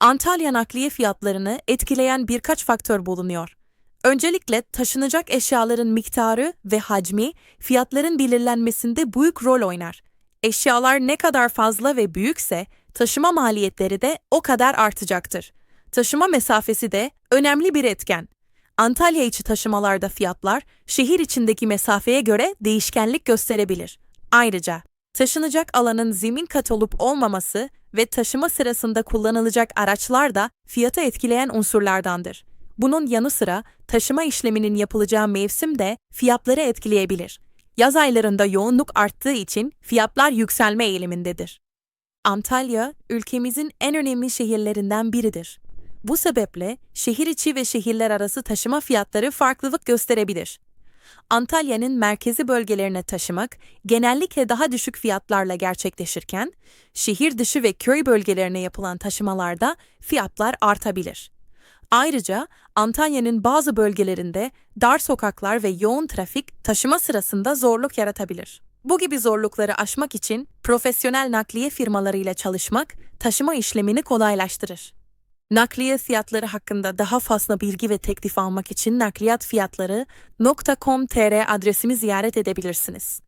Antalya nakliye fiyatlarını etkileyen birkaç faktör bulunuyor. Öncelikle taşınacak eşyaların miktarı ve hacmi fiyatların belirlenmesinde büyük rol oynar. Eşyalar ne kadar fazla ve büyükse taşıma maliyetleri de o kadar artacaktır. Taşıma mesafesi de önemli bir etken. Antalya içi taşımalarda fiyatlar şehir içindeki mesafeye göre değişkenlik gösterebilir. Ayrıca taşınacak alanın zemin kat olup olmaması ve taşıma sırasında kullanılacak araçlar da fiyatı etkileyen unsurlardandır. Bunun yanı sıra taşıma işleminin yapılacağı mevsim de fiyatları etkileyebilir. Yaz aylarında yoğunluk arttığı için fiyatlar yükselme eğilimindedir. Antalya, ülkemizin en önemli şehirlerinden biridir. Bu sebeple şehir içi ve şehirler arası taşıma fiyatları farklılık gösterebilir. Antalya'nın merkezi bölgelerine taşımak genellikle daha düşük fiyatlarla gerçekleşirken, şehir dışı ve köy bölgelerine yapılan taşımalarda fiyatlar artabilir. Ayrıca Antalya'nın bazı bölgelerinde dar sokaklar ve yoğun trafik taşıma sırasında zorluk yaratabilir. Bu gibi zorlukları aşmak için profesyonel nakliye firmalarıyla çalışmak taşıma işlemini kolaylaştırır. Nakliye fiyatları hakkında daha fazla bilgi ve teklif almak için nakliyatfiyatları.com.tr adresimi ziyaret edebilirsiniz.